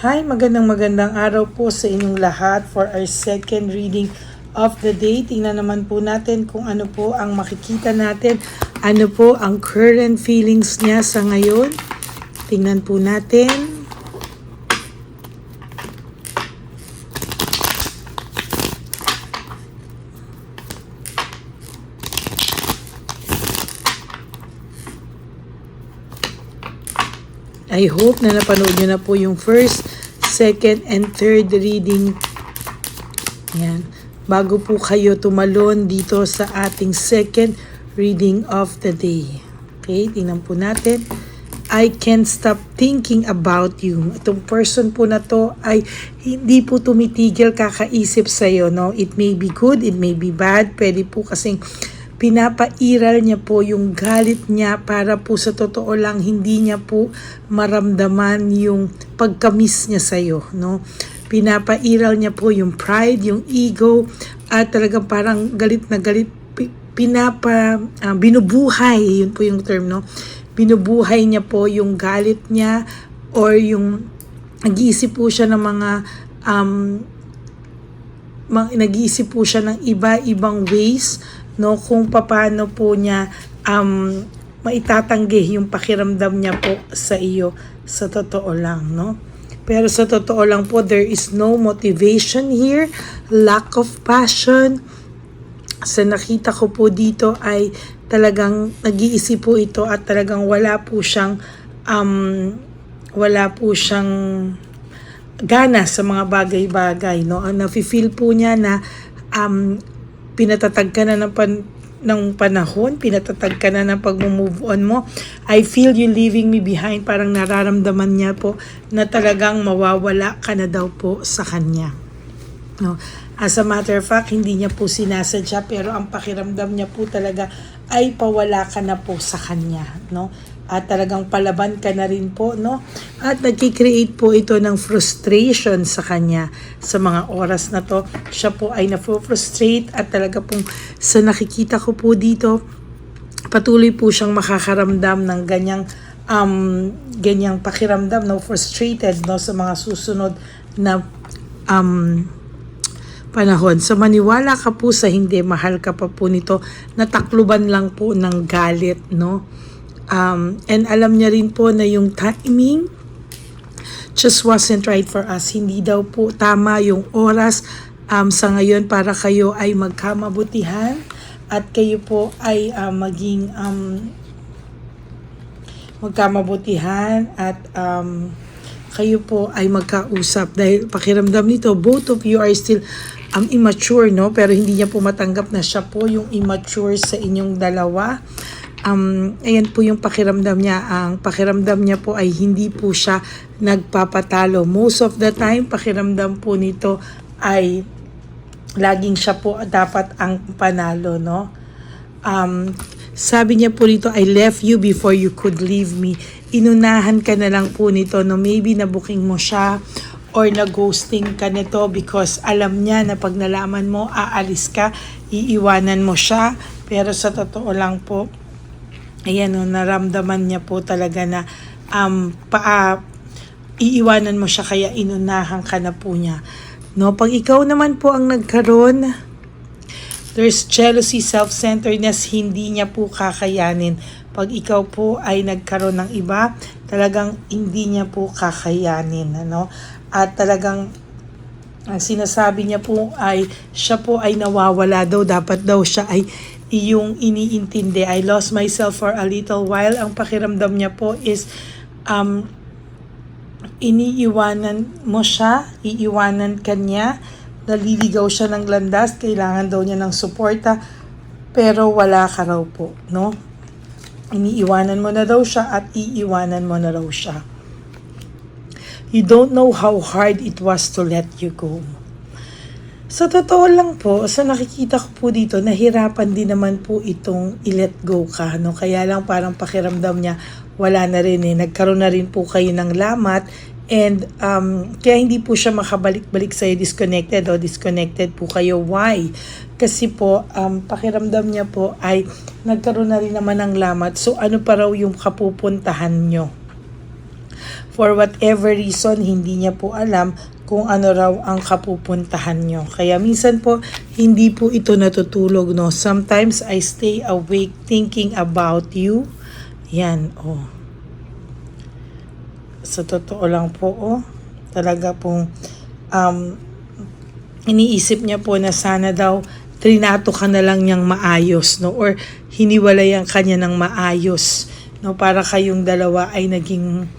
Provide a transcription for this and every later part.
Hi, magandang magandang araw po sa inyong lahat for our second reading of the day. Tingnan naman po natin kung ano po ang makikita natin. Ano po ang current feelings niya sa ngayon. Tingnan po natin. I hope na napanood nyo na po yung first, second, and third reading. Yan. Bago po kayo tumalon dito sa ating second reading of the day. Okay, tingnan po natin. I can't stop thinking about you. Itong person po na to ay hindi po tumitigil kakaisip sa'yo. No? It may be good, it may be bad. Pwede po kasing pinapairal niya po yung galit niya para po sa totoo lang hindi niya po maramdaman yung pagkamis niya sa'yo. No? Pinapairal niya po yung pride, yung ego, at talagang parang galit na galit pi- pinapa ah, binubuhay yun po yung term no binubuhay niya po yung galit niya or yung nag-iisip po siya ng mga um, nag-iisip po siya ng iba-ibang ways no kung paano po niya um, maitatanggi yung pakiramdam niya po sa iyo sa totoo lang no? Pero sa totoo lang po there is no motivation here lack of passion. Sa nakita ko po dito ay talagang nag-iisip po ito at talagang wala po siyang um, wala po siyang gana sa mga bagay-bagay no? Ang nafi-feel po niya na um, pinatatag ka na ng pan, ng panahon, pinatatag ka na ng pag-move on mo. I feel you leaving me behind. Parang nararamdaman niya po na talagang mawawala ka na daw po sa kanya. No. As a matter of fact, hindi niya po sinasadya pero ang pakiramdam niya po talaga ay pawala ka na po sa kanya, no? At talagang palaban ka na rin po, no? At nagki-create po ito ng frustration sa kanya sa mga oras na to. Siya po ay na-frustrate at talaga pong sa nakikita ko po dito, patuloy po siyang makakaramdam ng ganyang um, ganyang pakiramdam, no? Frustrated, no? Sa mga susunod na um, panahon. So maniwala ka po sa hindi, mahal ka pa po nito, natakluban lang po ng galit, no? Um, and alam niya rin po na yung timing just wasn't right for us. Hindi daw po tama yung oras um, sa ngayon para kayo ay magkamabutihan at kayo po ay uh, maging um, magkamabutihan at um, kayo po ay magkausap. Dahil pakiramdam nito both of you are still um, immature no? Pero hindi niya po matanggap na siya po yung immature sa inyong dalawa um, ayan po yung pakiramdam niya ang pakiramdam niya po ay hindi po siya nagpapatalo most of the time pakiramdam po nito ay laging siya po dapat ang panalo no um, sabi niya po dito, I left you before you could leave me. Inunahan ka na lang po nito, no? Maybe nabuking mo siya or na-ghosting ka nito because alam niya na pag nalaman mo, aalis ka, iiwanan mo siya. Pero sa totoo lang po, ayan no, naramdaman niya po talaga na um, pa, iiwanan mo siya kaya inunahan ka na po niya. No, pag ikaw naman po ang nagkaroon There's jealousy, self-centeredness, hindi niya po kakayanin. Pag ikaw po ay nagkaroon ng iba, talagang hindi niya po kakayanin. Ano? At talagang ang sinasabi niya po ay siya po ay nawawala daw. Dapat daw siya ay iyong iniintindi. I lost myself for a little while. Ang pakiramdam niya po is um, iniiwanan mo siya, iiwanan ka niya, naliligaw siya ng landas, kailangan daw niya ng suporta, pero wala ka raw po, no? Iniiwanan mo na daw siya at iiwanan mo na raw siya. You don't know how hard it was to let you go. Sa totoo lang po, sa nakikita ko po dito, nahirapan din naman po itong i-let go ka. No? Kaya lang parang pakiramdam niya, wala na rin eh. Nagkaroon na rin po kayo ng lamat and um, kaya hindi po siya makabalik-balik sa'yo disconnected o disconnected po kayo. Why? Kasi po, um, pakiramdam niya po ay nagkaroon na rin naman ng lamat. So ano pa raw yung kapupuntahan nyo? for whatever reason, hindi niya po alam kung ano raw ang kapupuntahan nyo. Kaya minsan po, hindi po ito natutulog, no? Sometimes I stay awake thinking about you. Yan, oh. Sa totoo lang po, oh. Talaga pong, um, iniisip niya po na sana daw trinato ka na lang niyang maayos, no? Or hiniwalayan ka niya ng maayos, no? Para kayong dalawa ay naging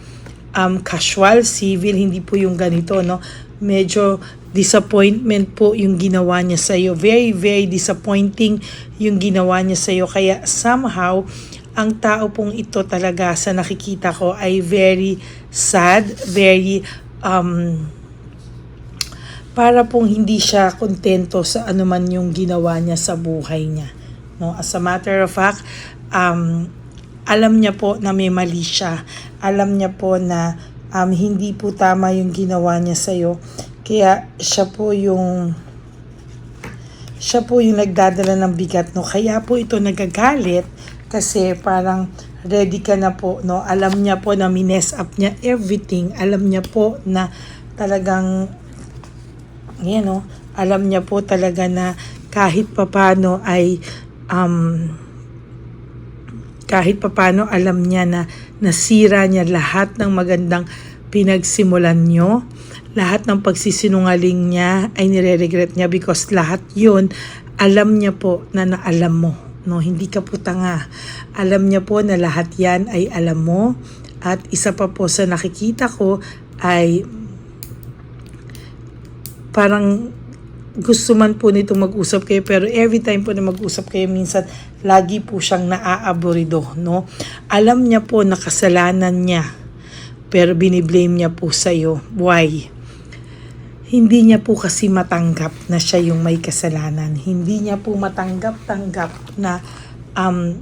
um, casual, civil, hindi po yung ganito, no? Medyo disappointment po yung ginawa niya sa iyo. Very, very disappointing yung ginawa niya sa iyo. Kaya somehow, ang tao pong ito talaga sa nakikita ko ay very sad, very um, para pong hindi siya kontento sa anuman yung ginawa niya sa buhay niya. No? As a matter of fact, um, alam niya po na may mali siya. Alam niya po na um, hindi po tama yung ginawa niya sa'yo. Kaya siya po yung siya po yung nagdadala ng bigat. No? Kaya po ito nagagalit kasi parang ready ka na po. No? Alam niya po na mines up niya everything. Alam niya po na talagang yan no, alam niya po talaga na kahit papano ay um, kahit papano alam niya na nasira niya lahat ng magandang pinagsimulan nyo. Lahat ng pagsisinungaling niya ay nire-regret niya because lahat yun alam niya po na naalam mo. No, hindi ka po tanga. Alam niya po na lahat yan ay alam mo. At isa pa po sa nakikita ko ay parang gusto man po nito mag-usap kayo pero every time po na mag-usap kayo minsan lagi po siyang naaaborido no? Alam niya po na kasalanan niya pero biniblame niya po sa iyo why? Hindi niya po kasi matanggap na siya yung may kasalanan. Hindi niya po matanggap-tanggap na um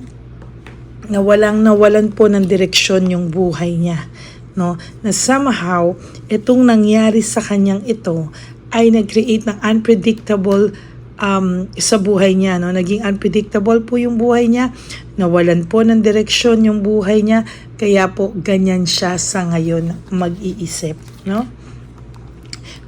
na walang nawalan po ng direksyon yung buhay niya no? Na somehow itong nangyari sa kanyang ito ay nag-create ng unpredictable um, sa buhay niya. No? Naging unpredictable po yung buhay niya. Nawalan po ng direksyon yung buhay niya. Kaya po ganyan siya sa ngayon mag-iisip. No?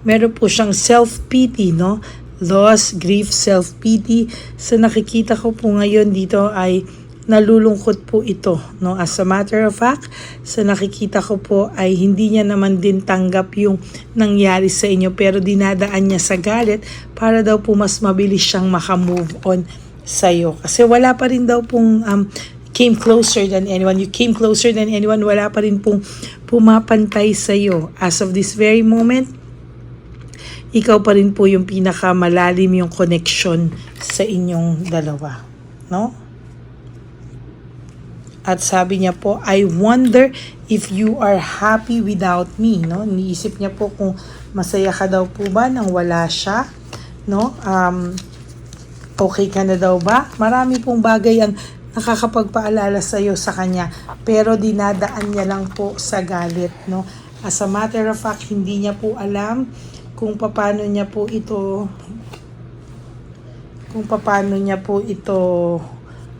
Meron po siyang self-pity. No? Loss, grief, self-pity. Sa nakikita ko po ngayon dito ay nalulungkot po ito. No? As a matter of fact, sa nakikita ko po ay hindi niya naman din tanggap yung nangyari sa inyo pero dinadaan niya sa galit para daw po mas mabilis siyang makamove on sa iyo. Kasi wala pa rin daw pong um, came closer than anyone. You came closer than anyone. Wala pa rin pong pumapantay sa iyo. As of this very moment, ikaw pa rin po yung pinakamalalim yung connection sa inyong dalawa. No? At sabi niya po, I wonder if you are happy without me. No? Niisip niya po kung masaya ka daw po ba nang wala siya. No? Um, okay ka na daw ba? Marami pong bagay ang nakakapagpaalala sa iyo sa kanya. Pero dinadaan niya lang po sa galit. No? As a matter of fact, hindi niya po alam kung paano niya po ito kung paano niya po ito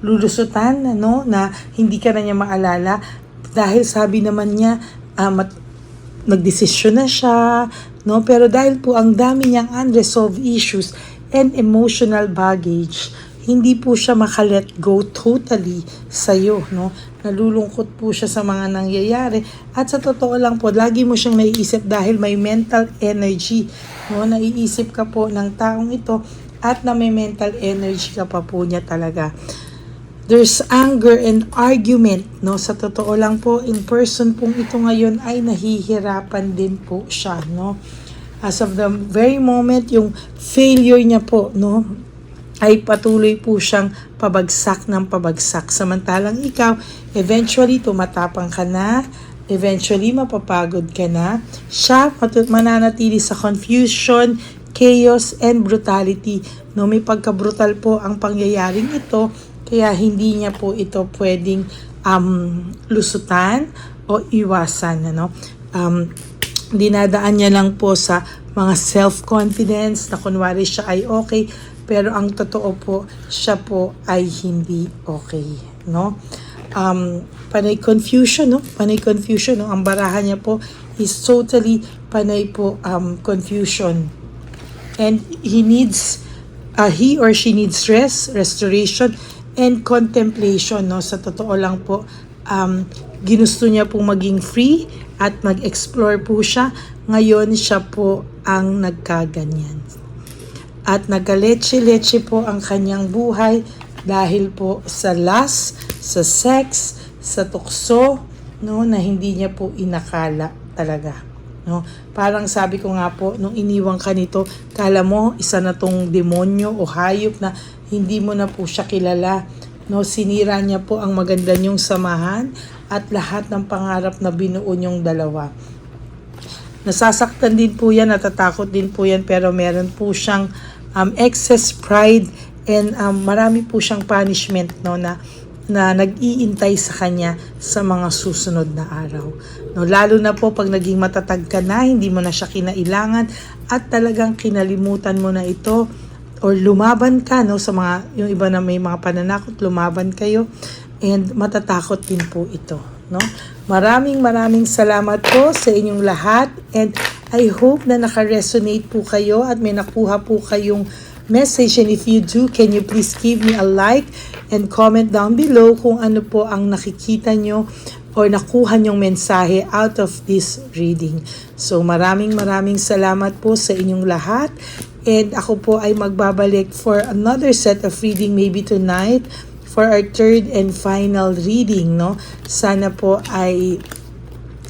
lulusutan, ano, na hindi ka na niya maalala. Dahil sabi naman niya, at nagdesisyon na siya, no? Pero dahil po ang dami niyang unresolved issues and emotional baggage, hindi po siya makalet go totally sa iyo, no? Nalulungkot po siya sa mga nangyayari. At sa totoo lang po, lagi mo siyang naiisip dahil may mental energy, no? Naiisip ka po ng taong ito at na may mental energy ka pa po niya talaga there's anger and argument, no? Sa totoo lang po, in person pong ito ngayon ay nahihirapan din po siya, no? As of the very moment, yung failure niya po, no? ay patuloy po siyang pabagsak ng pabagsak. Samantalang ikaw, eventually tumatapang ka na, eventually mapapagod ka na. Siya mananatili sa confusion, chaos, and brutality. No, may pagka-brutal po ang pangyayaring ito kaya hindi niya po ito pwedeng um, lusutan o iwasan. Ano? Um, dinadaan niya lang po sa mga self-confidence na kunwari siya ay okay pero ang totoo po siya po ay hindi okay no um panay confusion no panay confusion no ang barahan niya po is totally panay po um, confusion. And he needs, uh, he or she needs rest, restoration, and contemplation. No? Sa totoo lang po, um, ginusto niya pong maging free at mag-explore po siya. Ngayon siya po ang nagkaganyan. At nagaleche-leche po ang kanyang buhay dahil po sa lust, sa sex, sa tukso, no, na hindi niya po inakala talaga. No? Parang sabi ko nga po, nung iniwang ka nito, kala mo isa na tong demonyo o hayop na hindi mo na po siya kilala. No, sinira niya po ang maganda niyong samahan at lahat ng pangarap na binuo niyong dalawa. Nasasaktan din po yan, natatakot din po yan, pero meron po siyang um, excess pride and um, marami po siyang punishment no, na, na nag-iintay sa kanya sa mga susunod na araw. No, lalo na po pag naging matatag ka na, hindi mo na siya kinailangan at talagang kinalimutan mo na ito or lumaban ka no sa mga yung iba na may mga pananakot lumaban kayo and matatakot din po ito no maraming maraming salamat po sa inyong lahat and I hope na naka-resonate po kayo at may nakuha po kayong message and if you do can you please give me a like and comment down below kung ano po ang nakikita nyo or nakuha nyong mensahe out of this reading. So maraming maraming salamat po sa inyong lahat and ako po ay magbabalik for another set of reading maybe tonight for our third and final reading no sana po ay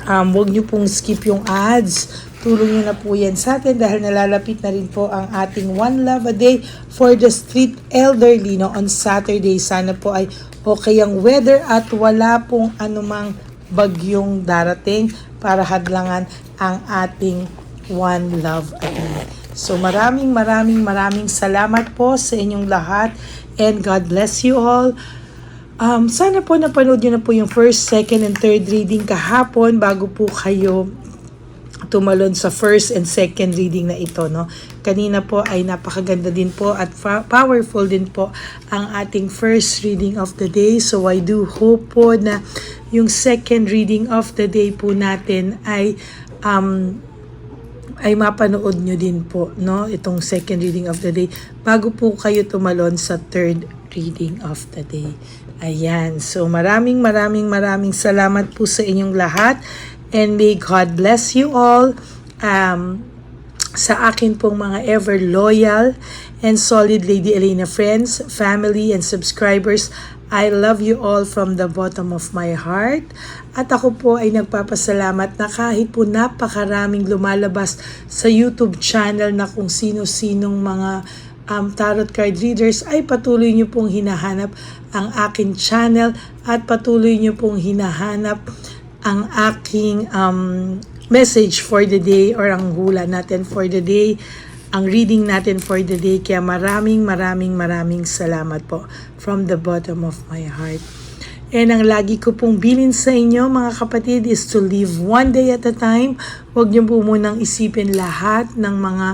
um, wag niyo pong skip yung ads tulong niyo na po yan sa atin dahil nalalapit na rin po ang ating One Love a Day for the Street Elderly no, on Saturday. Sana po ay okay ang weather at wala pong anumang bagyong darating para hadlangan ang ating One Love a Day. So maraming maraming maraming salamat po sa inyong lahat and God bless you all. Um, sana po napanood nyo na po yung first, second, and third reading kahapon bago po kayo tumalon sa first and second reading na ito no kanina po ay napakaganda din po at powerful din po ang ating first reading of the day so I do hope po na yung second reading of the day po natin ay um, ay mapanood nyo din po no itong second reading of the day bago po kayo tumalon sa third reading of the day ayan so maraming maraming maraming salamat po sa inyong lahat and may God bless you all um, sa akin pong mga ever loyal and solid Lady Elena friends, family, and subscribers. I love you all from the bottom of my heart. At ako po ay nagpapasalamat na kahit po napakaraming lumalabas sa YouTube channel na kung sino-sinong mga um, tarot card readers ay patuloy nyo pong hinahanap ang akin channel at patuloy nyo pong hinahanap ang aking um, message for the day or ang hula natin for the day, ang reading natin for the day. Kaya maraming maraming maraming salamat po from the bottom of my heart. And ang lagi ko pong bilin sa inyo mga kapatid is to live one day at a time. Huwag niyo po munang isipin lahat ng mga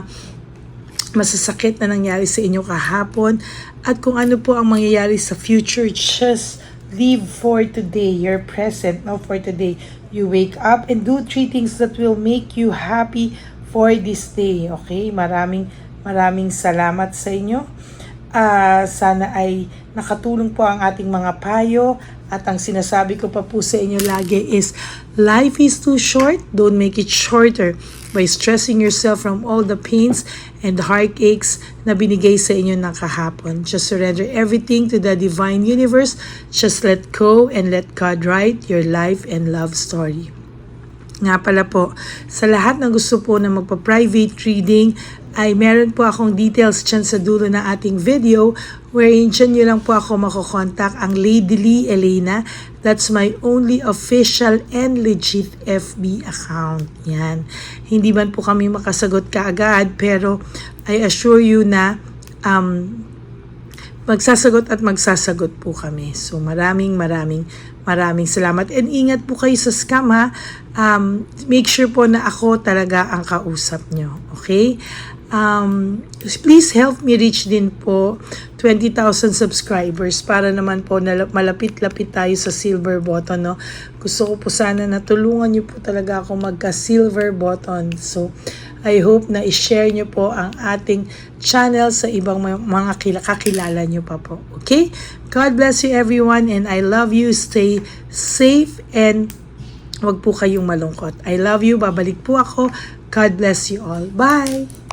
masasakit na nangyari sa inyo kahapon at kung ano po ang mangyayari sa future, just live for today, your present, no, for today. You wake up and do three things that will make you happy for this day, okay? Maraming, maraming salamat sa inyo. Ah, sana ay nakatulong po ang ating mga payo at ang sinasabi ko pa po sa inyo lagi is life is too short, don't make it shorter by stressing yourself from all the pains and heartaches na binigay sa inyo ng kahapon. Just surrender everything to the divine universe. Just let go and let God write your life and love story. Nga pala po, sa lahat na gusto po na magpa-private reading, ay meron po akong details dyan sa dulo ng ating video wherein dyan nyo lang po ako makokontak ang Lady Lee Elena. That's my only official and legit FB account. Yan. Hindi man po kami makasagot kaagad pero I assure you na um, magsasagot at magsasagot po kami. So maraming maraming Maraming salamat. And ingat po kayo sa scam ha. Um, make sure po na ako talaga ang kausap nyo. Okay? Um, please help me reach din po 20,000 subscribers para naman po malapit-lapit tayo sa silver button. No? Gusto ko po sana na tulungan nyo po talaga ako magka-silver button. So, I hope na i-share nyo po ang ating channel sa ibang mga mga kila- kakilala nyo pa po. Okay? God bless you everyone and I love you. Stay safe and wag po kayong malungkot. I love you. Babalik po ako. God bless you all. Bye!